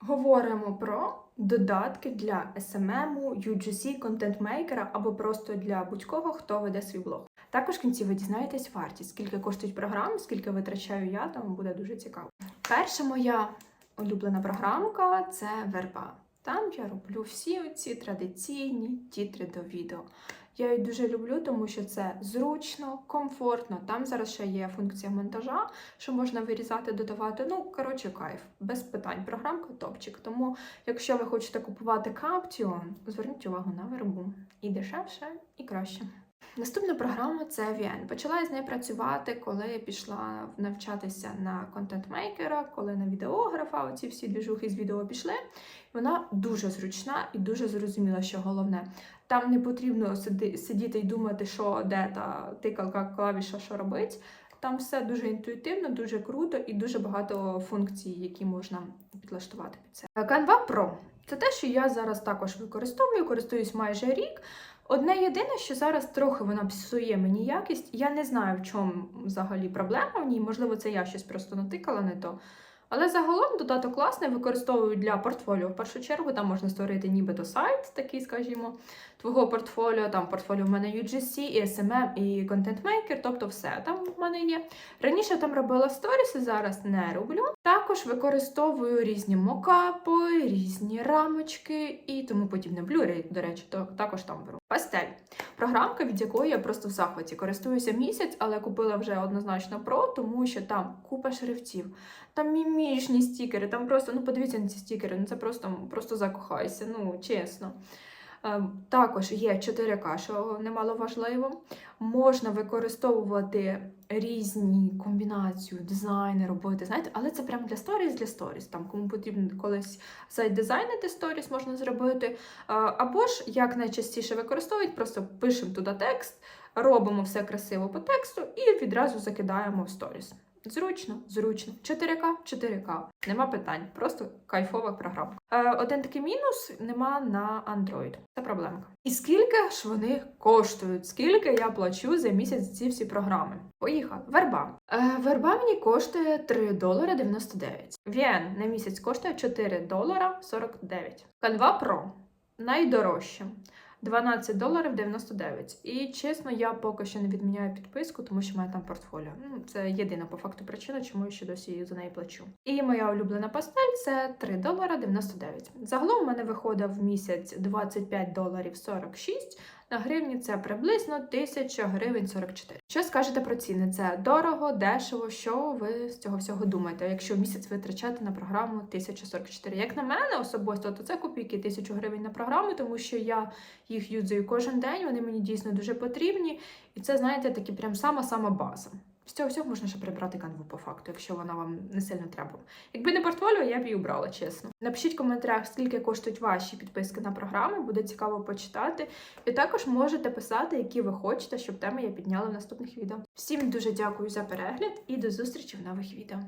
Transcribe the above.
Говоримо про додатки для SMM, UGC, контент-мейкера або просто для будь-кого, хто веде свій блог. Також в кінці ви дізнаєтесь вартість, скільки коштують програми, скільки витрачаю я, тому буде дуже цікаво. Перша моя улюблена програмка це Верба. Там я роблю всі ці традиційні тітри до відео. Я її дуже люблю, тому що це зручно, комфортно. Там зараз ще є функція монтажа, що можна вирізати, додавати. Ну, коротше, кайф, без питань. Програмка топчик. Тому, якщо ви хочете купувати Caption, зверніть увагу на вербу. І дешевше, і краще. Наступна програма це VN. Почала з нею працювати, коли я пішла навчатися на контент-мейкера, коли на відеографа, оці всі двіжухи з відео пішли. Вона дуже зручна і дуже зрозуміла, що головне. Там не потрібно сидіти і думати, що де та тикалка клавіша, що робить. Там все дуже інтуїтивно, дуже круто і дуже багато функцій, які можна підлаштувати під це. Canva Pro це те, що я зараз також використовую, користуюсь майже рік. Одне єдине, що зараз трохи вона псує мені якість. Я не знаю, в чому взагалі проблема в ній. Можливо, це я щось просто натикала не то. Але загалом додаток класний, використовую для портфоліо. В першу чергу там можна створити нібито сайт, такий, скажімо, твого портфоліо. Там портфоліо в мене UGC, і SMM, і контент-мейкер, тобто все там в мене є. Раніше там робила сторіси, зараз не роблю. Також використовую різні мокапи, різні рамочки і тому подібне. Блюри, до речі, то також там беру. Пастель. Програмка, від якої я просто в захваті. Користуюся місяць, але купила вже однозначно про, тому що там купа шрифтів, там мімішні стікери, там просто, ну подивіться на ці стікери, ну це просто, просто закохайся, ну чесно. Ем, Також є 4К, що немало важливо. Можна використовувати різні комбінації, дизайни робити, знаєте, але це прямо для сторіс, для сторіс. Там кому потрібно колись сайт-дизайнити сторіс, можна зробити. Е, Або ж як найчастіше використовують, просто пишемо туди текст, робимо все красиво по тексту і відразу закидаємо в сторіс. Зручно, зручно. 4К, 4К. Нема питань. Просто кайфова програма. Е, один такий мінус нема на Android. Це проблемка. І скільки ж вони коштують? Скільки я плачу за місяць ці всі програми? Поїхали. Верба. Е, верба мені коштує 3 долари 99. VN на місяць коштує 4 долара 49. Canva Pro найдорожче. 12 доларів 99. І чесно, я поки що не відміняю підписку, тому що має там портфоліо. Ну, це єдина по факту причина, чому я ще досі за неї плачу. І моя улюблена пастель це 3 долара 99. Загалом у мене виходить в місяць 25 доларів 46. На гривні це приблизно 1000 гривень 44. Що скажете про ціни? Це дорого, дешево. Що ви з цього всього думаєте? Якщо місяць витрачати на програму 1044? Як на мене особисто, то це копійки 1000 гривень на програму, тому що я їх юзаю кожен день. Вони мені дійсно дуже потрібні. І це, знаєте, такі прям сама-сама база. З цього всього можна ще прибрати канву по факту, якщо вона вам не сильно треба. Якби не портфоліо, я б її убрала, чесно. Напишіть в коментарях, скільки коштують ваші підписки на програми, буде цікаво почитати. І також можете писати, які ви хочете, щоб теми я підняла в наступних відео. Всім дуже дякую за перегляд і до зустрічі в нових відео.